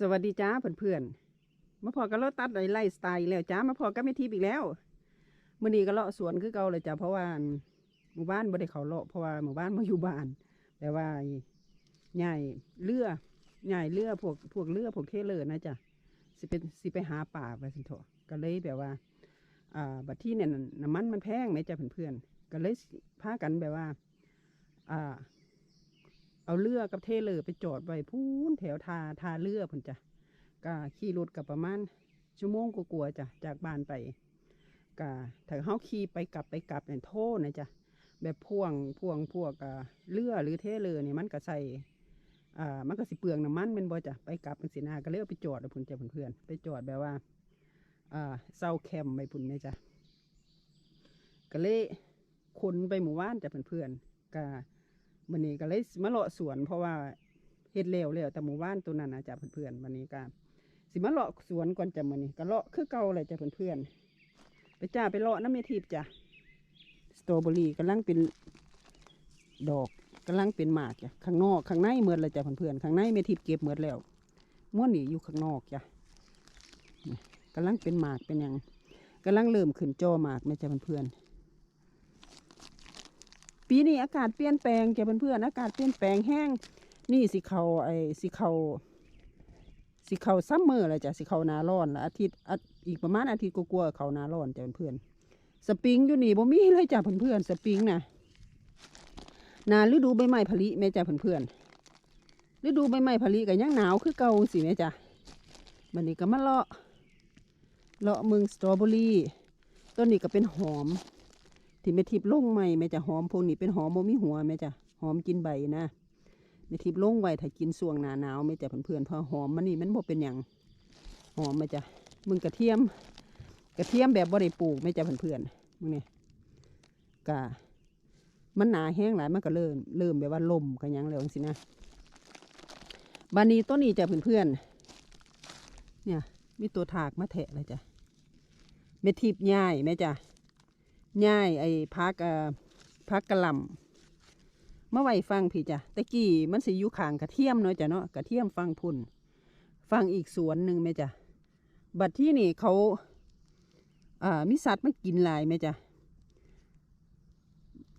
สวัสดีจ้าเพื่อนๆมาพอกันเลาะตัดไไล่สไตล์แล้วจ้ามาพอกันไม่ทิพย์อีกแล้วมื่อนี้ก็เลาะสวนคือเก่าเลยจ้าเพราะว่าหมู่บ้านบ่ได้เขาเลาะเพราะว่าหมู่บ้านมาอยู่บ้าน แต่ว่าใหญ่เรือใหญ่เรือพวกพวกเรือพวกเทเลอร์นะจ้ะสิเป็นสิไปหาป่าไปสิเถอะก็เลยแบบว่า อ่าบัดที่เนี่ยน้ำมันมันแพงไหมจ้ะเพื่อนๆก็เลยพากันแบบว่า อ่า เอาเรือกับเทเลอร์ไปจอดไว้พูนแถวทาทาเรือพุ่นจ้ะก็ขี่รถกับประมาณชั่วโมงกลัวๆจ้ะจากบ้านไปก็ถ้าเฮาขี่ไปกลับไปกลับเนี่ยโทษนะจ้ะแบบพ่วงพ่วงพวกอ่าเรือหรือเทเลอร์เนี่ยมันก็ใส่อ่ามันก็สิเปลืองน้ำมันเป็นบ่จ้ะไปกลับเป็นสินาก็เลยเอไปจอดพุ่นจ้ะเพื่อนๆไปจอดแบบว่าอ่าเซาแคมไปพุ่นไหมจ้ะก็เลยคนไปหมู่บ้านจ้ะเพื่อนๆก็ วันนี้ก็เลยมาเลาะสวนเพราะว่าเฮ็ดเร็วแล้วแต่หมู่บ้านตัวนั้นนะจ๊ะเพื่อนๆวันนี้ก็สิมาเลาะสวนก่อนจ้ะมื้อนี้ก็เลาะคือเก่าเลยจ้ะเพื่อนๆไปจ้าไปเลาะน้ำเมทิพจ้ะสตรอเบอรี่กำลังเป็นดอกกำลังเป็นหมากจ้ะข้างนอกข้างในเมือเลยจ้ะเพื่อนๆข้างในเมทิพเก็บเมือแล้วม้วนนี่อยู่ข้างนอกจ้ะกำลังเป็นหมากเป็นหยังกำลังเริ่มขึ้นจอหมากไหมจ้ะเพื่อนๆ ปีนี้อากาศเปลี่ยนแปลงจ้ะเพื่อนๆอากาศเปลี่ยนแปลงแห้งนี่สิเขาไอ้สิเขาสิเขาซัมเมอร์เลยจ้ะสิเขานาร้อนละอาทิตย์อีกประมาณอาทิตย์กลัวๆเขานาร้อนจ้ะเพื่อนๆสปริงอยู่นี่บ่มีเลยจ้ะเพื่อนๆสปริงนะนาฤดูใบไม้ผลิแม่จ้ะเพื่อนๆฤดูใบไม้ผลิก็ยังหนาวคือเก่าสิแม่จ้ะมันนี้ก็มาเลาะเลาะเมืองสตรอเบอรี่ต้นนี้ก็เป็นหอม ที่แม่ทิพย์ลงใหม่แม่จะหอมพวกนี้เป็นหอมโมมีหัวแม่จะหอมกินใบนะแม่ทิพย์ลงไว้ถ้ากินส่วงหนาหนาวแม่จะเพื่อนๆเพอหอมมันนี่มันบ่เป็นอย่างหอมแม่จะมึงกระเทียม กระเทียมแบบบ่ได้ปลูกแม่จะเพื่อนๆมึงเนี่ยกะมันหนาแห้งหลายมันก็เริ่มเริ่มแบบว่าลมกันยังแล้วสินะบานีต้นนี้จะเพื่อนๆเนี่ยมีตัวถากมาแทะเลยจ้ะแม่ทิพย์ย่ายแม่จ้ะ ย่ายไอ้พักเอ่อพักกระลำเมื่อไหร่ฟังพี่จ้ะตะกี้มันสิอยู่ข้างกระเทียมเนาะจ้ะเนาะกระเทียมฟังพุ่นฟังอีกสวนหนึ่งไหมจ้ะบัดที่นี่เขาอ่ามีสัตว์มากินลายไหมจ้ะ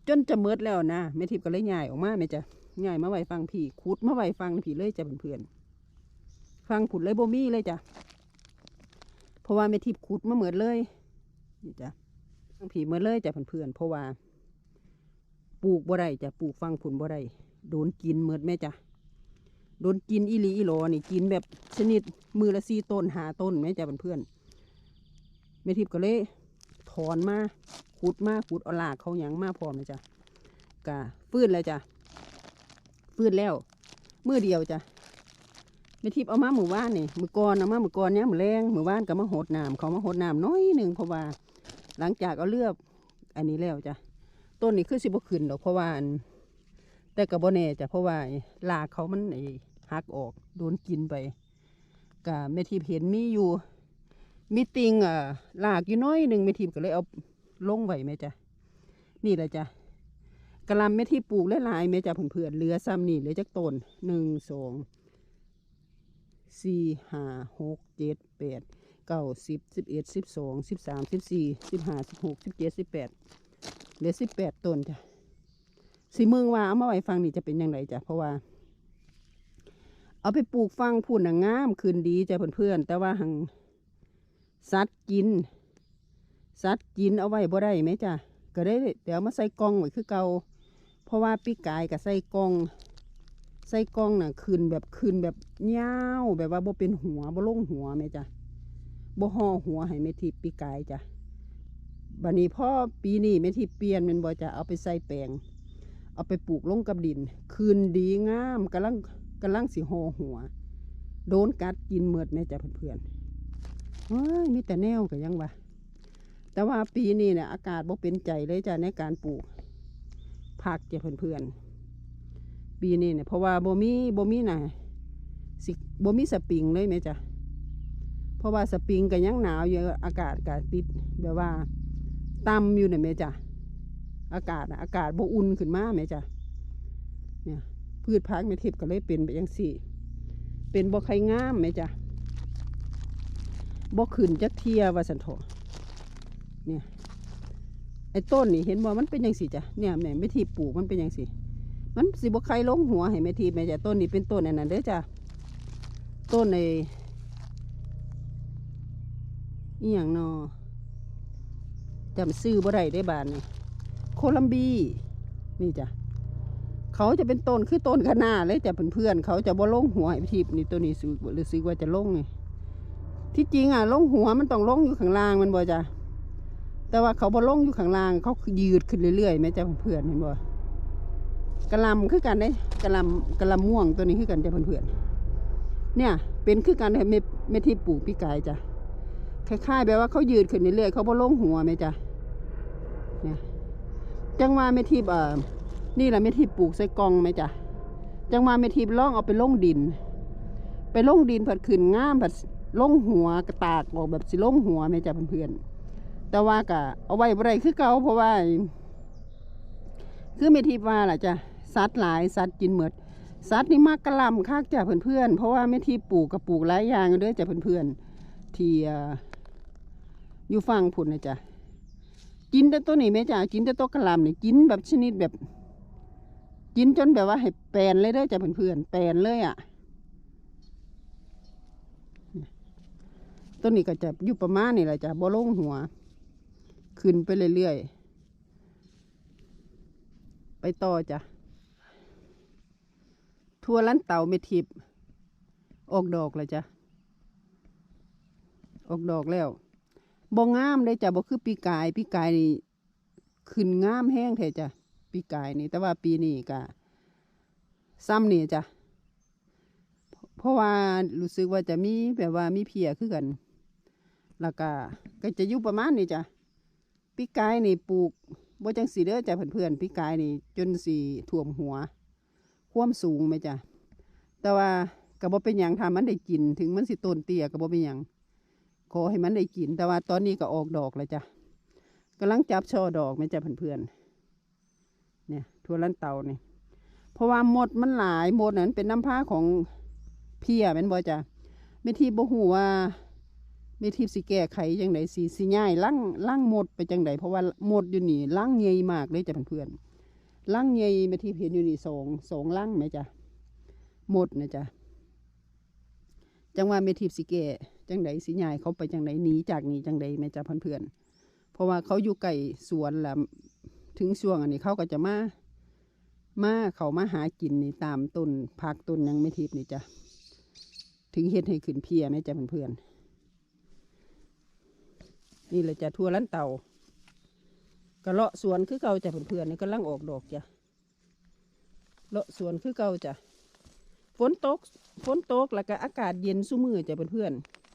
จนจะเมิดแล้วนะแม่ทิพย์ก็เลยย่ายออกมาไหมจ้ะย่ายมาไว้ฟังพี่ขุดมาไว้ฟังพี่เลยจ้ะเพื่อนๆฟังผุดเลยบ่มีเลยจ้ะเพราะว่าแม่ทิพย์ขุดมาเหมือนเลยนี่จ้ะ ฟังผีเมื่อเลยจ้ะเพื่อนๆเพราะว่า ปลูกบ่ได้จ้ะปลูกฟังผุนบ่ได้โดนกินเมื่อแม่จ้ะโดนกินอีหลีอีหลอนี่กินแบบชนิดมือละสี่ต้นหาต้นแม่จ้ะเพื่อนๆแม่ทิพย์ก็เลยถอนมาขุดมาขุดเอาลากเขาหยังมาพร้อมนะจ้ะกะฟื้นแล้วจ้ะฟื้นแล้วมือเดียวจ้ะแม่ทิพเอามาหมู่บ้านนี่มือก่อนเอามามือก่อนเนี้ยมือแรงมือบ้านก็มาหดน้ำเขามาหดน้ำน้อยหนึ่งเพราะว่า หลังจากเอาเลือกอันนี้แล้วจ้ะต้นนี้คือสิบขึ้นดอกเพราะว่าแต่กับโบเน่จ้ะเพราะว่าลากเขามันไอ้หักออกโดนกินไปกะแม่ทีเห็นมีอยู่ มีติงอะลากอยู่น้อยหนึ่งแม่ทีก็เลยเอาลงไว้แม่จ้ะนี่แหละจ้ะกระลำแม่ที่ปลูกหลายๆแม่จ้ะเพื่อนๆเหลือซ้ำนี่เหลือจากต้นหนึ่งสองสี่ห้าหกเจ็ดแปด เก้าสิบสิบเอ็ดสิบสองสิบสามสิบสี่สิบห้าสิบหกสิบเจ็ดสิบแปดเหลือสิบแปดต้นจ้ะสีเมืองว่าเอามาไว้ฟังนี่จะเป็นยังไงจ้ะเพราะว่า เอาไปปลูกฟังพูนน่ะงามคืนดีจ้ะเพื่อนๆแต่ว่าหังสัตว์กินสัตว์กินเอาไว้บ่ได้ไหมจ้ะก็ได้เดี๋ยวมาใส่กล่องไว้คือเก่าเพราะว่าปีกายกับใส่กล่องใส่กล่องน่ะคืนแบบคืนแบบยาวแบบว่าบ่เป็นหัวบ่ลงหัวไหมจ้ะ บ่ห่อหัวให้แม่ทิปีกายจ้ะบัดนี้พ่อปีนี้แม่ทิเปลี่ยนแมันบ่จะเอาไปใส่แปลง เอาไปปลูกลงกับดิน คืนดีงามกำลังกำลังสิห่อหัว โดนกัดกินเมือดแม่จ้ะเพื่อนๆเฮ้ยมีแต่แนวก็ยังวะแต่ว่าปีนี้เนี่ยอากาศบ่เป็นใจเลยจ้ะในการปลูกผักจ้ะเพื่อนๆปีนี้เนี่ยเพราะว่าบ่มีบ่มีน่ะสิบ่มีสปริงเลยแม่จ้ะ เพราะว่าสปริงก็ยังหนาวอยู่อากาศก็ติดแบบว่าต่ำอยู่เนี่ยแม่จ้ะอากาศอากาศบ่อุ่นขึ้นมาแม่จ้ะเนี่ยพืชพักแม่ทิพย์ก็เลยเป็นไปยังสี่ เป็นบ่ไข่งามไหมจ้ะบ่ขึ้นจักเทียว่าสันโถเนี่ยไอ้ต้นนี่เห็นบ่มันเป็นยังสิจ้ะเนี่ยแม่ไม่ทีปลูกมันเป็นยังสิมันสิบ่ไข่ลงหัวให้แม่ทีแม่จ้ะต้นนี้เป็นต้นอันนั้นเด้อจ้ะต้นใน อีหยังนอจำซื้อบ่ได้ได้บานนี่โคลัมบีนี่จ้ะเขาจะเป็นต้นคือต้นขนาเลยจ้ะเพื่อนๆเขาจะบ่ลงหัวให้แม่ทีนี่ตัวนี้ซื้อหรือซื้อว่าจะลงไงที่จริงอะลงหัวมันต้องลงอยู่ข้างล่างมันบ่จ้ะแต่ว่าเขาบอลงอยู่ข้างล่างเขายืดขึ้นเรื่อยๆแม่จ้าเพื่อนๆเห็นบ่กระลำคือกันเด้กระลำกระลำม่วงตัวนี้คือกันจ้าเพื่อนๆเนี่ย เป็นคือกันเม็ดเม็ดที่ปลูกพี่กายจ้ะ คล้ายๆแบบว่าเขายืดขึ้นเรื่อยๆเขาบอลงหัวแม่จ้ะเนี่ยจังว่าเม็ดที่เอ่อนี่แหละเม็ดที่ปลูกใส่กองแม่จ้ะจังว่าเม็ดที่ล่องเอาไปลงดิน ไปลงดินผัดขึ้นง่ามผัดลงหัวกระตากออกแบบสิลงหัวแม่จ้ะเพื่อนๆแต่ว่าก็เอาไว้บ่ได้คือเก่าเพราะว่า คือเมทีว่าแหละจ้ะสัตว์หลายสัตว์กินหมดสัตว์นี่มากกระลำคักจ้ะเพื่อนๆเพราะว่าเมทีปลูกกับปลูกหลายอย่างเด้อจ้ะเพื่อนๆที่ อยู่ฝั่งพุ่นนะจ้ะกินแต่ตัวนี้แม่จ้ะกินแต่ตัวกระหลำนี่กินแบบชนิดแบบกินจนแบบว่าให้แปนเลยเด้อจ้ะเพื่อนๆแปนเลยอะต้นนี้ก็จะอยู่ประมาณนี่แหละจ้ะบ่ลงหัว ขึ้นไปเรื่อยๆ ไปต่อจ้ะทั่วลันเต่าเมทิบออกดอกเลยจ้ะ ออกดอกแล้ว บ่งามเลยจ้ะบ่คือปีกาย ปีกายนี่ขึ้นงามแห้งแท้จ้ะปีกายนี่แต่ว่าปีนี้ก็ซ้ำนี่จ้ะเพราะว่ารู้สึกว่าจะมีแบบว่ามีเพียคือกัน แล้วก็ก็จะอยู่ประมาณนี้จ้ะปีกายนี่ปลูกบ่จังสีเด้อจ้ะเพื่อนๆปีกายนี่จนสีท่วมหัว ความสูงไหมจ้ะแต่ว่าก็บ่เป็นหยังทามันได้กิน ถึงมันสิต้นเตี้ยก็บ่เป็นหยัง ขอให้มันได้กิน แต่ว่าตอนนี้ก็ออกดอกแล้วจ้ะกำลังจับช่อดอกไหมจ้ะเพื่อนๆเนี่ยทั่วลันเตานี่เพราะว่าหมดมันหลายหมดนั้นเป็นน้ำผ้าของเพียแม่นบ่จ้ะไม่ทีบ่ฮู้ว่าไม่ทิพย์สิแก้ไขจังไดสิสิย่ายล่างล่างหมดไปจังไดเพราะว่าหมดอยู่นี่ล่างใหญ่มากเลยจ้ะเพื่อนๆล่างใหญ่ไม่ทิพย์เห็นอยู่นี่สองสองล่างไหมจ้ะหมดนะจ้ะ จังว่าไม่ทิพย์สิแก้จังไดสิยายเขาไปจังไดหนีจากนี่จังไดแม่จ้ะเพื่อนๆเพราะว่าเขาอยู่ไก่สวนแหละถึงช่วงอันนี้เขาก็จะมามาเขามาหากินนี่ตามต้นผักต้นยังไม่ทิพนี่จ้ะถึงเฮ็ดให้ขึ้นเพียแม่จ้ะเพื่อนๆนี่เลยจะทั่วลันเตาก็เลาะสวนคือเก่าจ้ะเพื่อนๆนี่ก็ลังออกดอกจ้ะเลาะสวนคือเก่าจ้ะ ฝนตกฝนตกแล้วก็อากาศเย็นสู้มือจ้ะเพื่อน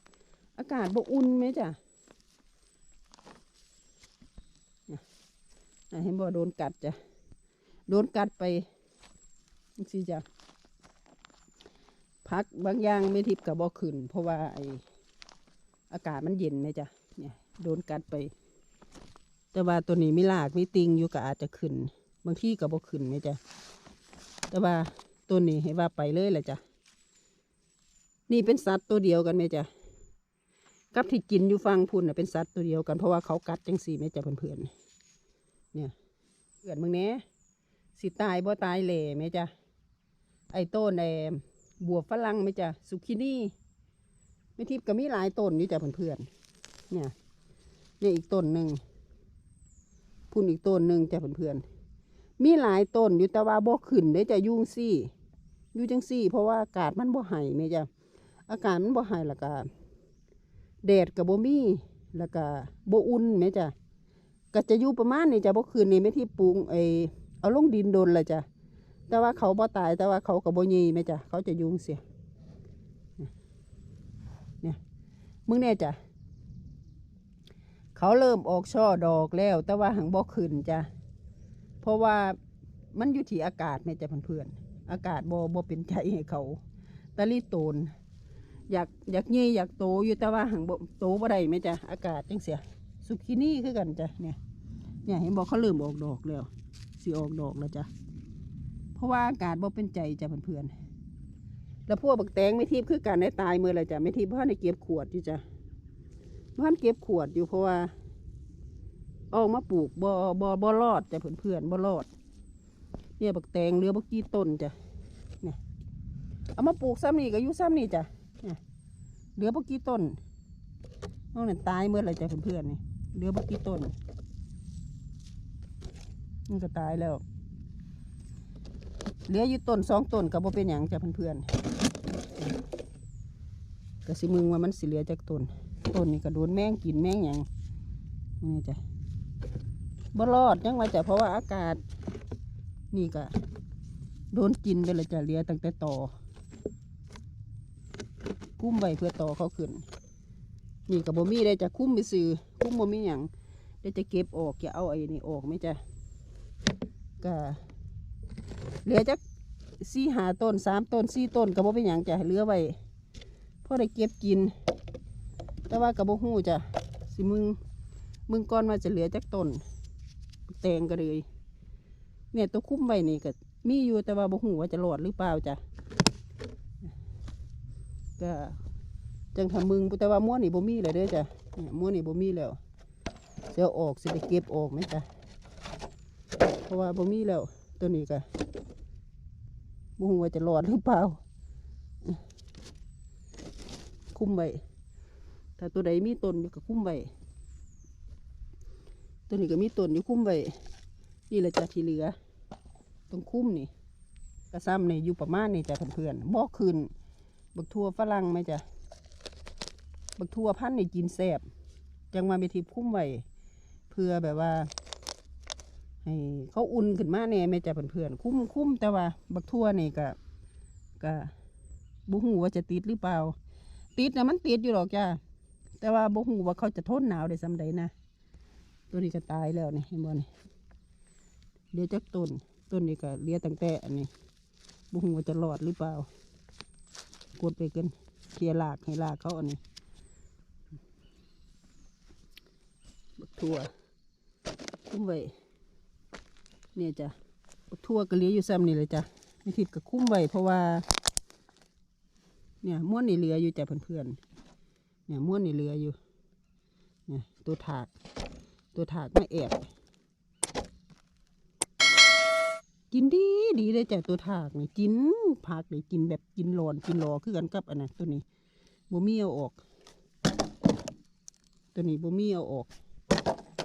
ๆอากาศบ่อุ่นไหมจ้ะน่ะน่ะเห็นบ่โดนกัดจ้ะโดนกัดไปสิจ้ะพักบางอย่างไม่ทิพย์กับบ่ขึ้น เพราะว่าไออากาศมันเย็นไหมจ้ะเนี่ยโดนกัดไป แต่ว่าตัวนี้ไม่ลากไม่ติงอยู่ก็อาจจะขึ้น บางที่ก็บ่ขึ้นไหมจ๊ะแต่ว่า ตัวนี้ให้ว่าไปเลยแหละจ้ะ นี่เป็นสัตว์ตัวเดียวกันไหมจ๊ะกับที่กินอยู่ฟังพุ่นน่ะเป็นสัตว์ตัวเดียวกันเพราะว่าเขากัดจังสี่ไหมจ๊ะเพื่อนๆ เนี่ยเพื่อนมึงเนี้ยสิตายบ่ตายเหล่ไหมจ๊ะไอ้ต้นไอ้บัวฝรั่งไหมจ๊ะสุกินี่ไม่ทิพย์ก็มีหลายต้นอยู่จ้ะเพื่อนๆ เนี่ย เนี่ยอีกต้นหนึ่งพุ่นอีกต้นหนึ่งจ้ะเพื่อนๆมีหลายต้นอยู่แต่ว่าบ่ขึ้นได้จะยุ่งซี่ อยู่จังซี่ เพราะว่าอากาศมันบ่ให้แม่จ้ะอากาศมันบ่ให้แล้วก็แดดกับบ่มีแล้วก็บ่อุ่นแม่จ้ะก็จะอยู่ประมาณนี้จ้ะบ่ขึ้นนี่ไม่ที่ปลูกไอเอาลงดินโดนเลยจ้ะแต่ว่าเขาบ่ตายแต่ว่าเขากับบ่ยีแม่จ้ะเขาจะยุ่งเสียเนี่ยมึงเนี่ยจ้ะเขาเริ่มออกช่อดอกแล้ว แต่ว่าหังบ่ขึ้นจ้ะเพราะว่ามันอยู่ที่อากาศแม่จ้ะเพื่อนๆ อากาศบ่บ่เป็นใจให้เขาตะลีโตน อยากอยากเยี่อยากโตอยู่แต่ว่าหังบ่โตบ่ได้แม่จ้ะอากาศจังเสียสุกินี่คือกันจ้ะเนี่ยเนี่ยเห็นบอกเขาเริ่มออกดอกแล้วสิออกดอกแล้วจ้ะเพราะว่าอากาศบ่เป็นใจจ้ะเพื่อนๆแล้วพวกบักแตงไม่ทิพย์คือการได้ตายเมื่อละจ้ะไม่ทิพย์เพราะในเก็บขวดอยู่จ้ะบ้านเก็บขวดอยู่เพราะว่าเอามาปลูกบ่บ่บ่รอดจ้ะเพื่อนๆบ่รอด เนี่ยบักแตงเหลือบักกี่ต้นจ้ะเนี่ยเอามาปลูกซ้ำนี่ก็อยู่ซ้ำนี่จ้ะเนี่ยเหลือบักกี่ต้นน้องเนั่นตายเมื่อไรจ้ะเพื่อนๆนี่เหลือบักกี่ต้นมันก็ตายแล้วเหลืออยู่ต้นสองต้นก็บ่เป็นหยังจ้ะเพื่อนๆก็สิมึงว่ามันสิเหลือจากต้นต้นนี่ก็โดนแมงกินแมงหยังนี่จ้ะบ่รอดยังว่าจ้ะเพราะว่าอากาศ นี่ก็โดนกินไปเลยจ้ะเลือตั้งแต่ต่อคุ้มไว้เพื่อต่อเขาขึ้น นี่กับบ่มีได้จะคุ้มไปซื้อคุ้มบ่มีหยังได้จะเก็บออกจะเอาไอ้นี่ออกไหมจ้ะก็เหลือจักสี่หาต้นสามต้นสี่ต้นกับบ่เป็นหยังจ้ะเหลือไว้พอได้เก็บกิน แต่ว่ากับบ่ฮู้จ้ะสิมึงมึงก่อนว่าจะเหลือจักต้นแตงก็เลย เนี่ยตัวคุ้มไว้นี่ก็มีอยู่แต่ว่าบ่ฮู้ว่าจะรอดหรือเปล่าจ้ะก็จังทำมึงแต่ว่าม้วนนี่บ่มีเลยเด้อจ้ะเนี่ยม้วนนี่บ่มีแล้วเดี๋ยวออกสิไปเก็บออกไหมจ้ะเพราะว่าบ่มีแล้วตัวนี้ก็บ่ฮู้ว่าจะรอดหรือเปล่า คุ้มไว้ถ้าตัวใดมีต้นอยู่ก็คุ้มไว้ตัวนี้ก็มีต้นอยู่คุ้มไว้นี่แหละจ้ะที่เหลือ ตรงคุ้มนี่กระซ้ำนี่อยู่ประมาณนี่จ้ะเพื่อนๆบอกคืนบักทั่วฝรั่งไหมจ้ะบักทั่วพันธุ์นี่กินแซ่บจังมาไปทิพคุ้มไว้เพื่อแบบว่า ให้เขาอุ่นขึ้นมาแน่ไหมจ้ะเพื่อนๆคุ้มคุ้มแต่ว่า บักทั่วนี่ก็ก็บุหูว่าจะติดหรือเปล่า ติดนะมันติดอยู่หรอกจ้ะแต่ว่าบุหูว่าเขาจะทนหนาวได้สำใดนะตัวนี้ก็ตายแล้วนี่เห็นบ่นี่เหลือจากต้น ต้นนี้ก็เหลือตั้งแต่อันนี้บุหัวาจะรอดหรือเปล่ากดไปกันเคลียร์ลากให้ลากเขาอันนี้บักทั่วคุ้มไว้เนี่ยจ้ะบักทั่วก็เหลืออยู่ซ้ำนี่เลยจ้ะไม่ทิพย์ก็คุ้มไว้เพราะว่า เนี่ยม้วนนี่เหลืออยู่จ้ะเพื่อนๆเนี่ยม้วนนี่เหลืออยู่เนี่ยตัวถาก ตัวถากไม่แอบ กินดีดีเลยจ้ะตัวถากนี่กินผักนี่กินแบบกินหลอนกินรอคือกันกับอันนั้นตัวนี้บ่มีเอาออก ตัวนี้บ่มีเอาออก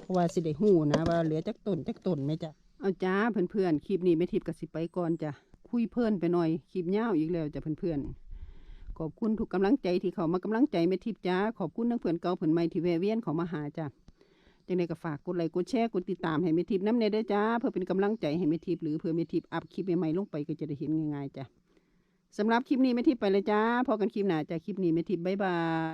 เพราะว่าสิได้หูนะว่าเหลือจักต้นจักต้นไหมจ้ะเอาจ้าเพื่อนๆคลิปนี้ไม่ทิพกับสิไปก่อนจ้ะคุยเพลินไปหน่อยคลิปยาวอีกแล้วจ้ะเพื่อนๆขอบคุณทุกกำลังใจที่เขามากำลังใจไม่ทิพจ้าขอบคุณทั้งเพื่อนเก่าเพื่อนใหม่ที่แวะเวียนเขามาหาจ้ะ จังใดก็ฝากกดไลค์กดแชร์กดติดตามให้เมทิพน้ำเนยเด้อจ้าเพื่อเป็นกำลังใจให้เมทิพหรือเพื่อเมทิพอัพคลิปใหม่ๆลงไปก็จะได้เห็นง่ายๆจ้ะสำหรับคลิปนี้เมทิพไปเลยจ้าพอกันคลิปหน้าจ้ะคลิปนี้เมทิพบ๊ายบาย